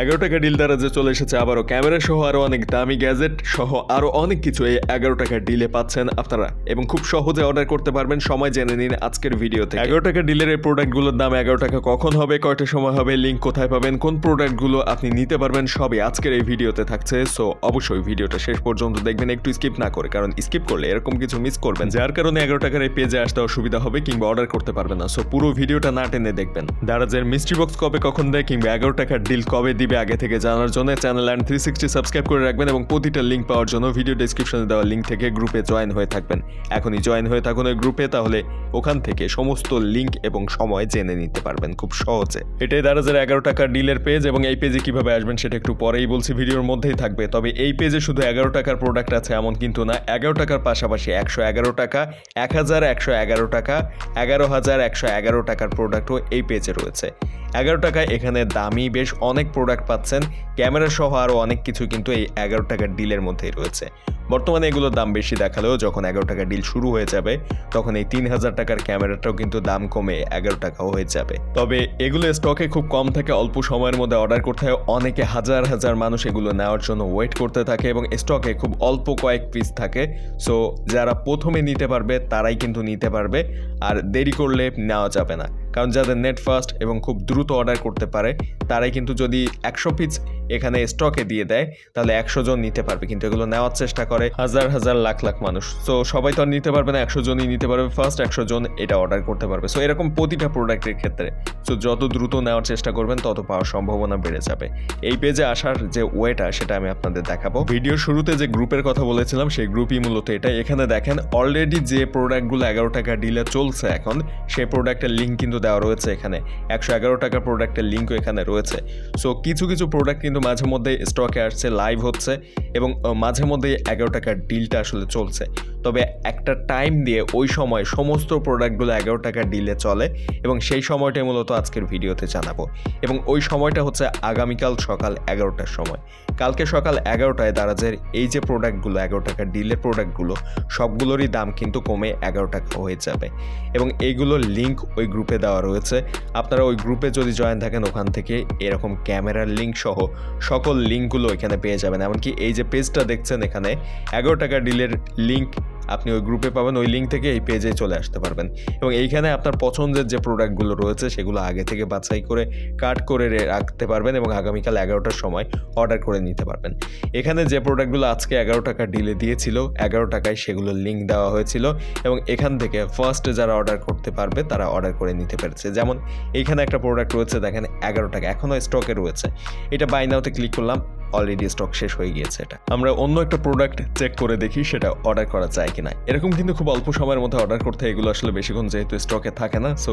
এগারো টাকা ডিল দ্বারা যে চলে এসেছে, আবারও ক্যামেরা সহ আরও অনেক দামি গ্যাজেট সহ আরও অনেক কিছু এই এগারো টাকা ডিলে পাচ্ছেন আপনারা। এবং খুব সহজে অর্ডার করতে পারবেন, সময় জেনে নিন আজকের ভিডিওতে এগারো টাকা ডিলের এই প্রোডাক্টগুলোর দাম এগারো টাকা কখন হবে, কয়টা সময় হবে লিঙ্ক কোথায় পাবেন, কোন প্রোডাক্টগুলো আপনি নিতে পারবেন, সবই আজকের এই ভিডিওতে থাকছে। সো অবশ্যই ভিডিওটা শেষ পর্যন্ত দেখবেন, একটু স্কিপ না করে, কারণ স্কিপ করলে এরকম কিছু মিস করবেন। যার কারণে এগারো টাকার এই পেজে আসতে অসুবিধা হবে কিংবা অর্ডার করতে পারবেন না। সো পুরো ভিডিওটা না টেনে দেখবেন। দারাজের মিস্ট্রি বক্স কবে কখন দেয় কিংবা এগারো টাকার ডিল কবে দিবে আগে থেকে জানার জন্য channel and three sixty subscribe করে রাখবেন এবং প্রতিটা লিঙ্ক পাওয়ার জন্য ভিডিও ডিসক্রিপশনে দেওয়া লিঙ্ক থেকে গ্রুপে জয়েন হয়ে থাকবেন। এখনই জয়েন হয়ে থাকুন ওই গ্রুপে তাহলে ওখান থেকে সমস্ত লিঙ্ক এবং সময় জেনে নিতে পারবেন খুব সহজে। এটাই দারাজের এগারো টাকার ডিলের পেজ এবং এই পেজে কীভাবে আসবেন সেটা একটু পরেই বলছি, ভিডিওর মধ্যেই থাকবে। তবে এই পেজে শুধু এগারো টাকার প্রোডাক্ট আছে এমন কিন্তু না, এগারো টাকার পাশাপাশি একশো এগারো টাকা, এক হাজার একশো এগারো টাকা, এগারো হাজার একশো এগারো টাকার প্রোডাক্টও এই পেজে রয়েছে। এগারো টাকায় এখানে দামি বেশ অনেক প্রোডাক্ট পাচ্ছেন। ক্যামেরা সহ আরও অনেক কিছু কিন্তু এই এগারো টাকার ডিলের মধ্যেই রয়েছে। বর্তমানে এগুলোর দাম বেশি দেখালেও যখন এগারো টাকা ডিল শুরু হয়ে যাবে, তখন এই তিন হাজার টাকার ক্যামেরাটাও কিন্তু দাম কমে এগারো টাকাও হয়ে যাবে। তবে এগুলো স্টকে খুব কম থাকে, অল্প সময়ের মধ্যে অর্ডার করতে হয়। অনেকে হাজার হাজার মানুষ এগুলো নেওয়ার জন্য ওয়েট করতে থাকে এবং স্টকে খুব অল্প কয়েক পিস থাকে। সো যারা প্রথমে নিতে পারবে, তারাই কিন্তু নিতে পারবে। আর দেরি করলে নেওয়া যাবে না। কারণ যাদের নেট ফাস্ট এবং খুব দ্রুত অর্ডার করতে পারে, তারাই কিন্তু যদি একশো পিস এখানে স্টকে দিয়ে দেয়, তাহলে একশো জন নিতে পারবে। কিন্তু এগুলো নেওয়ার চেষ্টা করে হাজার হাজার লাখ লাখ মানুষ। সো সবাই তো আর নিতে পারবে না, একশো জনই নিতে পারবে। ফার্স্ট একশো জন এটা অর্ডার করতে পারবে। সো এরকম প্রতিটা প্রোডাক্টের ক্ষেত্রে সো যত দ্রুত নেওয়ার চেষ্টা করবেন, তত পাওয়ার সম্ভাবনা বেড়ে যাবে। এই পেজে আসার যে ওয়েটা, সেটা আমি আপনাদের দেখাবো। ভিডিও শুরুতে যে গ্রুপের কথা বলেছিলাম, সেই গ্রুপই মূলত এটা এখানে দেখেন অলরেডি যে প্রোডাক্টগুলো এগারো টাকা ডিলে চলছে এখন, সেই প্রোডাক্টের লিঙ্ক কিন্তু দেওয়া রয়েছে এখানে। একশো এগারো টাকার প্রোডাক্টের লিঙ্কও এখানে রয়েছে। সো কিছু কিছু প্রোডাক্ট কিন্তু মাঝে মধ্যে স্টকে আসছে লাইভ হচ্ছে এবং মাঝে মধ্যে এগারো টাকার ডিলটা আসলে চলছে। তবে একটা টাইম দিয়ে ওই সময় সমস্ত প্রোডাক্টগুলো এগারো টাকার ডিলে চলে এবং সেই সময়টাই মূলত আজকের ভিডিওতে জানাব। এবং ওই সময়টা হচ্ছে আগামীকাল সকাল এগারোটার সময়। কালকে সকাল এগারোটায় দারাজের এই যে প্রোডাক্টগুলো এগারো টাকার ডিলের প্রোডাক্টগুলো সবগুলোরই দাম কিন্তু কমে এগারো টাকা হয়ে যাবে। এবং এইগুলোর লিঙ্ক ওই গ্রুপে দেওয়া রয়েছে। আপনারা ওই গ্রুপে যদি জয়েন থাকেন, ওখান থেকে এরকম ক্যামেরার লিঙ্ক সহ সকল লিঙ্কগুলো এখানে পেয়ে যাবেন। এমনকি এই যে পেজটা দেখছেন এখানে, এগারো টাকা ডিলের লিঙ্ক আপনি ওই গ্রুপে পাবেন, ওই লিঙ্ক থেকে এই পেজে চলে আসতে পারবেন। এবং এইখানে আপনার পছন্দের যে প্রোডাক্টগুলো রয়েছে, সেগুলো আগে থেকে বাছাই করে কাট করে রাখতে পারবেন এবং আগামীকাল এগারোটার সময় অর্ডার করে নিতে পারবেন। এখানে যে প্রোডাক্টগুলো আজকে এগারো টাকা ডিলে দিয়েছিল, এগারো টাকায় সেগুলোর লিঙ্ক দেওয়া হয়েছিল এবং এখান থেকে ফার্স্টে যারা অর্ডার করতে পারবে, তারা অর্ডার করে নিতে পেরেছে। যেমন, এইখানে একটা প্রোডাক্ট রয়েছে, দেখেন, এগারো টাকা এখনও স্টকে রয়েছে। এটা বাই নাওতে ক্লিক করলাম অলরেডি স্টক শেষ হয়ে গিয়েছে এটা। আমরা অন্য একটা প্রোডাক্ট চেক করে দেখি সেটা অর্ডার করা যায় কিনা। এরকম কিন্তু খুব অল্প সময়ের মধ্যে অর্ডার করতে এগুলো আসলে বেশিক্ষণ যেহেতু স্টকে থাকে না সো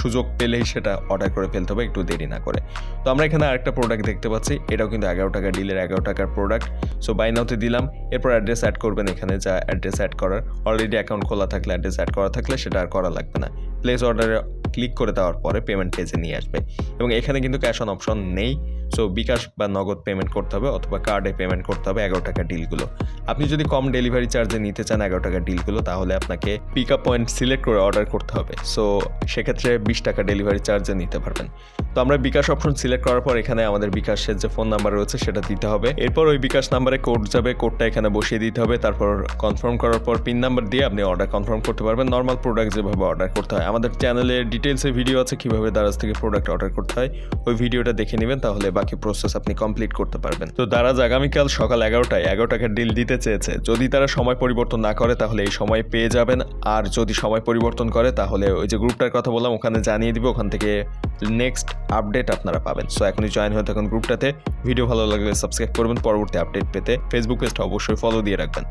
সুযোগ পেলেই সেটা অর্ডার করে ফেলতে হবে, একটু দেরি না করে। তো আমরা এখানে আরেকটা প্রোডাক্ট দেখতে পাচ্ছি, এটাও কিন্তু এগারো টাকা ডিলের এগারো টাকার প্রোডাক্ট সো বাই নাওতে দিলাম, এরপর অ্যাড্রেস অ্যাড করবেন এখানে যা অ্যাড্রেস অ্যাড করার। অলরেডি অ্যাকাউন্ট খোলা থাকলে অ্যাড্রেস অ্যাড করা থাকলে সেটা আর করা লাগবে না। প্লেস অর্ডারে ক্লিক করে দেওয়ার পরে পেমেন্ট পেজে নিয়ে আসবে। এবং এখানে কিন্তু ক্যাশ অন অপশন নেই। সো বিকাশ বা নগদ পেমেন্ট করতে হবে অথবা কার্ডে পেমেন্ট করতে হবে এগারো টাকা ডিলগুলো আপনি যদি কম ডেলিভারি চার্জে নিতে চান এগারো টাকা ডিলগুলো তাহলে আপনাকে পিক আপ পয়েন্ট সিলেক্ট করে অর্ডার করতে হবে। সো সেক্ষেত্রে বিশ টাকা ডেলিভারি চার্জে নিতে পারবেন। তো আমরা বিকাশ অপশন সিলেক্ট করার পর এখানে আমাদের বিকাশের যে ফোন নাম্বার রয়েছে সেটা দিতে হবে। এরপর ওই বিকাশ নাম্বারে কোড যাবে কোডটা এখানে বসিয়ে দিতে হবে। তারপর কনফার্ম করার পর পিন নাম্বার দিয়ে আপনি অর্ডার কনফার্ম করতে পারবেন। নর্মাল প্রোডাক্ট যেভাবে অর্ডার করতে হয়। আমাদের চ্যানেলে ডিটেলসে ভিডিও আছে কীভাবে দারাজ থেকে প্রোডাক্ট অর্ডার করতে হয়। ওই ভিডিওটা দেখে নেবেন, তাহলে বাকি প্রসেস আপনি কমপ্লিট করতে পারবেন। তো দারাজ আগামীকাল সকাল এগারোটায় এগারো টাকার ডিল দিতে চেয়েছে যদি তারা সময় পরিবর্তন না করে, তাহলে এই সময় পেয়ে যাবেন। আর যদি সময় পরিবর্তন করে, তাহলে ওই যে গ্রুপটার কথা বললাম, ওখানে জানিয়ে দিব, ওখান থেকে নেক্সট আপডেট আপনারা পাবেন। সো এখনই জয়েন হয়ে থাকুন গ্রুপটাতে ভিডিও ভালো লাগলে সাবস্ক্রাইব করবেন। পরবর্তী আপডেট পেতে ফেসবুক পেজটা অবশ্যই ফলো দিয়ে রাখবেন।